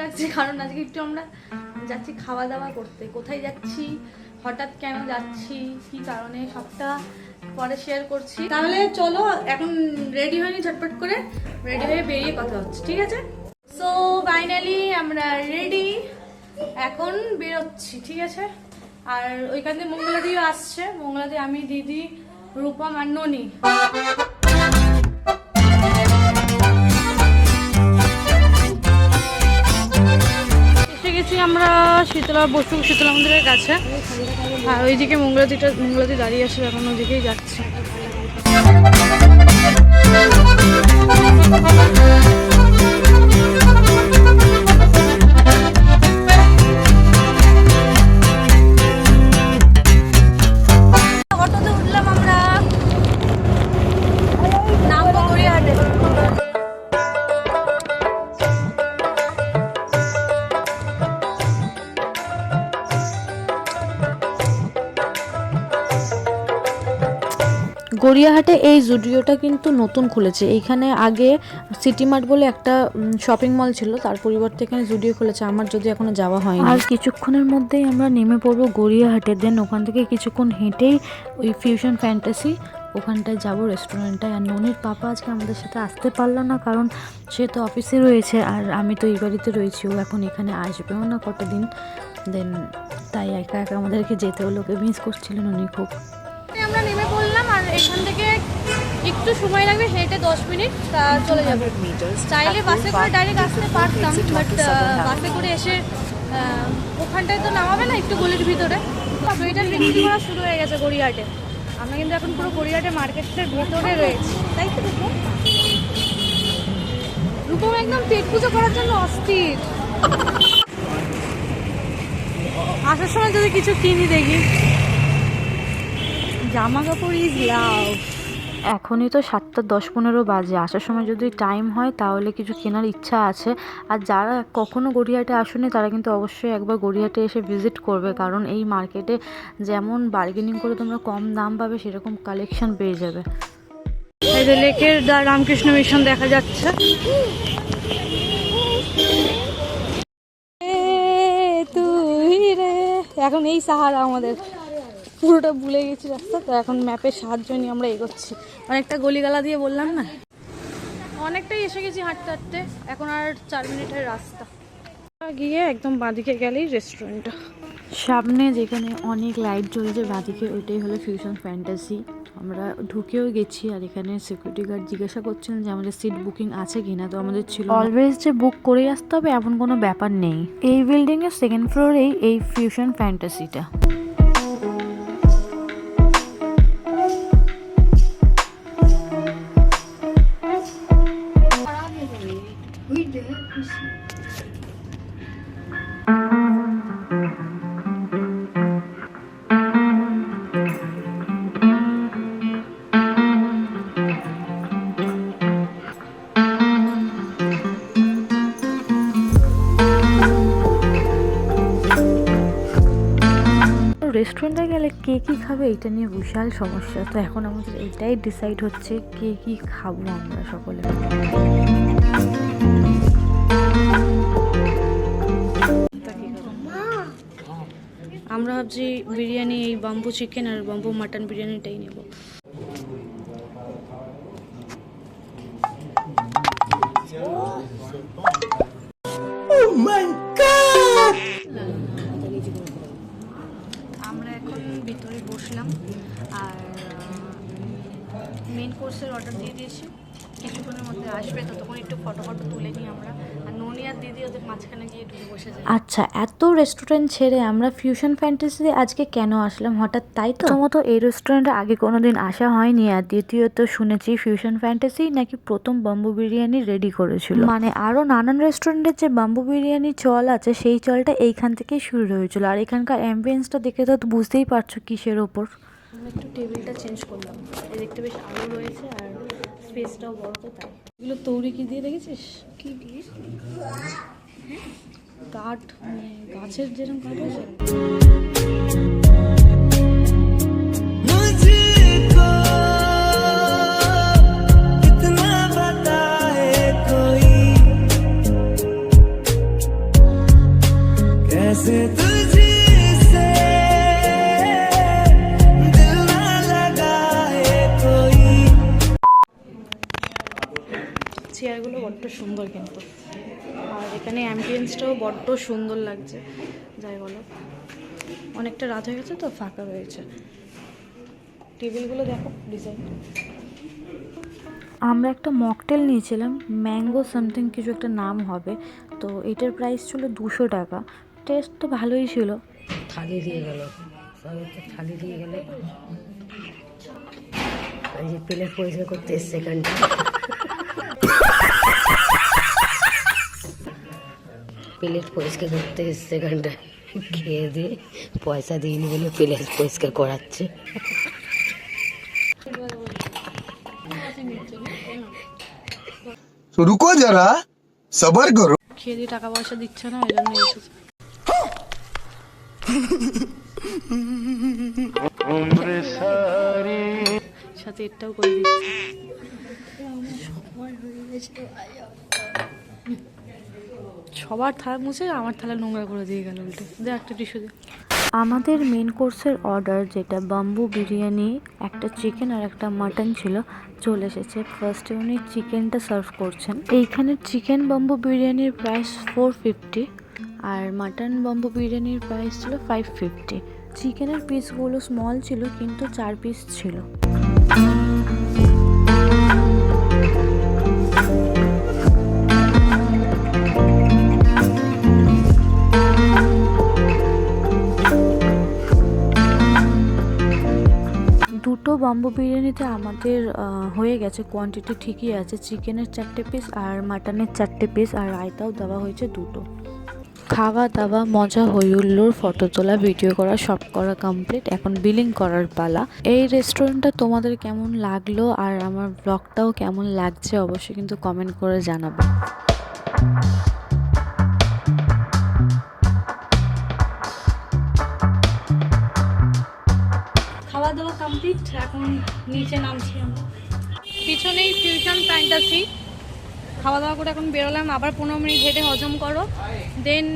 লাগছে, কারণ আজকে একটু আমরা যাচ্ছি খাওয়া দাওয়া করতে। কোথায় যাচ্ছি? হঠাৎ কেন যাচ্ছি? কি কারণে? সবটা পরে শেয়ার করছি। তাহলে চলো, এখন রেডি হয়নি ঝটপট করে রেডি হয়ে বেরিয়ে কথা হচ্ছে, ঠিক আছে? সো ফাইনালি আমরা রেডি এখন বেরোচ্ছি, ঠিক আছে? আর ওইখান থেকে মঙ্গলাদিও আসছে। মঙ্গলাদি, আমি, দিদি, রূপম আর ননি। আমরা শীতলা, বসু, শীতলা মন্দিরের কাছে। আর ওইদিকে মঙ্গলাদিটা মঙ্গলাদি দাঁড়িয়ে আছে, এখন ওইদিকেই যাচ্ছে। গড়িয়াহাটে এই জুডিওটা কিন্তু নতুন খুলেছে। এইখানে আগে সিটি মার্ট বলে একটা শপিং মল ছিল তার পরিবর্তে এখানে জুডিও খুলেছে। আমার যদি এখনও যাওয়া হয়নি। আর কিছুক্ষণের মধ্যেই আমরা নেমে পড়ব গড়িয়াহাটে। দেন ওখান থেকে কিছুক্ষণ হেঁটেই ওই ফিউশন ফ্যান্টাসি ওখানটায় যাব রেস্টুরেন্টটায় আর ননির পাপা আজকে আমাদের সাথে আসতে পারল না কারণ সে তো অফিসে রয়েছে আর আমি তো এই বাড়িতে রয়েছি ও এখন এখানে আসবেও না কটা দিন দেন তাই একা একা আমাদেরকে যেতে হলো ওকে মিস করছিলেন উনি খুব। আমরা এখান থেকে একটু সময় লাগবে হেঁটে দশ মিনিট তা চলে যাবে। চাইলে বাসে করে ডাইরেক্ট আসতে পারতাম বাট বাসে করে এসে ওখানটায় তো নামাবে না একটু গলির ভিতরে। সোয়েটার বিক্রি করা শুরু হয়ে গেছে গড়িয়াহাটে। আমরা কিন্তু এখন পুরো গড়িয়াহাটে মার্কেটের ভেতরে রয়েছি। তাই তো রূপম? রূপম একদম পেট পুজো করার জন্য অস্থির। আসার সময় যদি কিছু কিনি দেখি। জামা কাপড় ইজ লাভ এখনই তো সাতটা দশ পনেরো বাজে। আসার সময় যদি টাইম হয় তাহলে কিছু কেনার ইচ্ছা আছে। আর যারা কখনো গড়িয়াহাটে আসেনি তারা কিন্তু অবশ্যই একবার গড়িয়াহাটে এসে ভিজিট করবে। কারণ এই মার্কেটে যেমন বার্গেনিং করে তোমরা কম দাম পাবে সেরকম কালেকশন পেয়ে যাবে। এই যে লেকের দা রামকৃষ্ণ মিশন দেখা যাচ্ছে। এখন এই সাহারা আমাদের। পুরোটা ভুলে গেছি রাস্তা তো এখন ম্যাপের সাহায্য নিয়ে আমরা এগোচ্ছি। অনেকটা গলিগালা দিয়ে বললাম না? অনেকটাই এসে গেছি হাঁটতে হাঁটতে এখন আর চার মিনিটের রাস্তা। গিয়ে একদম বাঁদিকে গেলেই রেস্টুরেন্টটা সামনে যেখানে অনেক লাইট জ্বলছে বাঁদিকে ওইটাই হলো ফিউশন ফ্যান্টাসি আমরা ঢুকেও গেছি আর এখানে সিকিউরিটি গার্ড জিজ্ঞাসা করছিলেন যে আমাদের সিট বুকিং আছে কিনা তো আমাদের ছিল অলওয়েজ যে বুক করেই আসতে হবে এমন কোনো ব্যাপার নেই। এই বিল্ডিংয়ের সেকেন্ড ফ্লোরেই এই ফিউশন ফ্যান্টাসিটা খাবে? এটা নিয়ে বিশাল সমস্যা। তো এখন আমাদের এটাই ডিসাইড হচ্ছে কে কী খাব আমরা সকলে। আমরা ভাবছি বিরিয়ানি, এই বাম্বু চিকেন আর বাম্বু মাটন বিরিয়ানিটাই নেব। মেন অর্ডার দিয়ে দিয়েছি। কিছুক্ষণের মধ্যে আসবে ততক্ষণ একটু ফটো ফটো তুলে নিই আমরা। আর ননি আর দিদি ওদের মাঝখানে গিয়ে ঢুকে বসে যায়। আচ্ছা এত রেস্টুরেন্ট ছেড়ে আমরা ফিউশন ফ্যান্টাসিতে আজকে কেন আসলাম? হঠাৎ তাই তো? প্রথমত এই রেস্টুরেন্টে আগে কোনোদিন আসা হয়নি আর দ্বিতীয়ত শুনেছি ফিউশন ফ্যান্টাসি নাকি প্রথম বাম্বু বিরিয়ানি রেডি করেছিল। মানে আরও নানান রেস্টুরেন্টের যে বাম্বু বিরিয়ানি চল আছে সেই চলটা এইখান থেকেই শুরু হয়েছিল। আর এখানকার অ্যাম্বিয়েন্সটা দেখে তো বুঝতেই পারছ কিসের ওপর। আমরা একটু টেবিলটা চেঞ্জ করলাম। এই দেখতে বেশ আলো রয়েছে আর স্পেসটাও বড় তো তাই। এগুলো তৌরি কি দিয়ে দেখেছিস কি দিয়ে? কাঠ মানে গাছের যেরকম কাঠ আছে? বড্ড সুন্দর কিন্তু। আর এখানে অ্যাম্বিয়েন্সটাও বড্ড সুন্দর লাগছে। যাই বলো। অনেকটা রাত হয়ে গেছে তো ফাঁকা রয়েছে। টেবিলগুলো দেখো ডিজাইন আমরা একটা মকটেল নিয়েছিলাম ম্যাঙ্গো সামথিং কিছু একটা নাম হবে। তো এটার প্রাইস ছিল দুশো টাকা। টেস্ট তো ভালোই ছিল। থালি দিয়ে গেল। থালি দিয়ে গেল। এই যে প্লেট পরিষ্কার করতে এসছে এখানটা। প্লেট পরিষ্কার করতে এসছে এখানটা। খেয়ে দিয়ে পয়সা দিইনি বলে প্লেট পরিষ্কার করাচ্ছে। রুকো যারা সবার করো। খেয়ে দিয়ে টাকা পয়সা দিচ্ছে না এজন্য এসেছে সাথে এটাও করে দিচ্ছে। সময় হয়ে গেছে সবার থালা মুছে আমার থালা নোংরা করে দিয়ে গেল উল্টে। দে একটা টিস্যু দে। আমাদের মেন কোর্সের অর্ডার যেটা বাম্বু বিরিয়ানি একটা চিকেন আর একটা মাটন ছিল, চলে এসেছে। ফার্স্টে উনি চিকেনটা সার্ভ করছেন। এইখানে চিকেন বাম্বু বিরিয়ানির প্রাইস ফোর ফিফটি আর মাটন বাম্বু বিরিয়ানির প্রাইস ছিল ফাইভ ফিফটি চিকেনের পিসগুলো স্মল ছিল, কিন্তু চার পিস ছিল। বাম্বু বিরিয়ানিতে আমাদের হয়ে গেছে কোয়ান্টিটি ঠিকই আছে। চিকেনের চারটে পিস আর মাটনের চারটে পিস আর রায়তাও দেওয়া হয়েছে দুটো। খাওয়া দাওয়া মজা হই হুল্লোড় ফটো তোলা ভিডিও করা সব করা কমপ্লিট এখন বিলিং করার পালা। এই রেস্টুরেন্টটা তোমাদের কেমন লাগল আর আমার ব্লগটাও কেমন লাগছে অবশ্যই কিন্তু কমেন্ট করে জানাবে। কমপ্লিট এখন নিচে নামছি আমরা। পিছনেই ফিউশন ফ্যান্টাসি খাওয়া দাওয়া করে এখন বেরোলাম, আবার পনেরো মিনিট হেঁটে হজম করো। দেন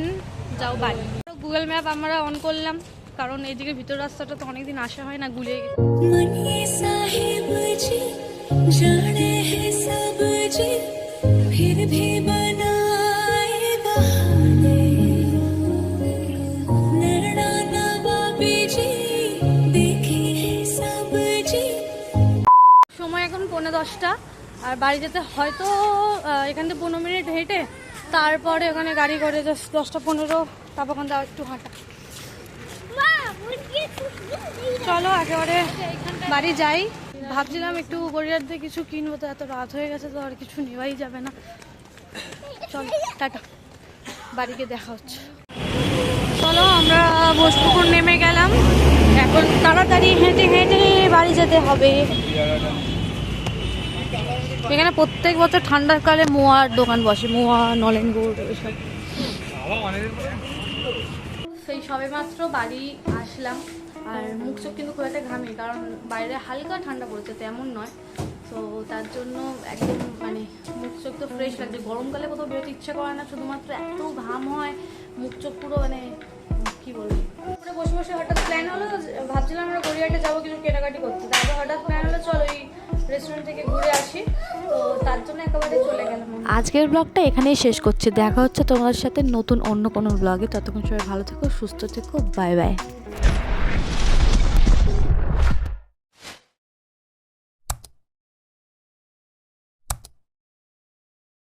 যাও বাড়ি। গুগল ম্যাপ আমরা অন করলাম, কারণ এইদিকে ভিতর রাস্তাটা তো অনেকদিন আসা হয় না, গুলিয়ে গেছে। আর বাড়ি যেতে হয়তো এখান থেকে পনেরো মিনিট হেঁটে তারপরে ওখানে গাড়ি করে দশটা পনেরো, তারপর ওখান থেকে একটু হাঁটা। চলো, একেবারে বাড়ি যাই। ভাবছিলাম একটু গড়িয়ার দিয়ে কিছু কিনবো, তো এত রাত হয়ে গেছে তো আর কিছু নেওয়াই যাবে না। চলো, টাটা। বাড়িকে দেখা হচ্ছে। চলো, আমরা বোসপুকুর নেমে গেলাম। এখন তাড়াতাড়ি হেঁটে হেঁটে বাড়ি যেতে হবে। এখানে প্রত্যেক বছর ঠান্ডার কালে মোয়ার দোকান বসে মোয়া নলেন গুড় এসব। সেই সবে মাত্র বাড়ি আসলাম আর মুখ চোখ কিন্তু খুব একটা ঘামি কারণ বাইরে হালকা ঠান্ডা পড়েছে তেমন নয়। তো তার জন্য একদম মানে মুখ চোখ তো ফ্রেশ লাগছে। গরমকালে কোথাও বেরোতে ইচ্ছা করে না শুধুমাত্র এত ঘাম হয় মুখ চোখ পুরো মানে কি বলব? আমরা বসে বসে হঠাৎ প্ল্যান হলো ভাবছিলাম আমরা গড়িয়াহাটে যাব কিছু কেনাকাটি করতে। তারপর হঠাৎ প্ল্যান হলো চলো এই আজকের ব্লগটা এখানেই শেষ করছি। দেখা হচ্ছে তোমাদের সাথে নতুন অন্য কোনো ব্লগে ততক্ষণ সবাই ভালো থেকো, সুস্থ থেকো বাই বাই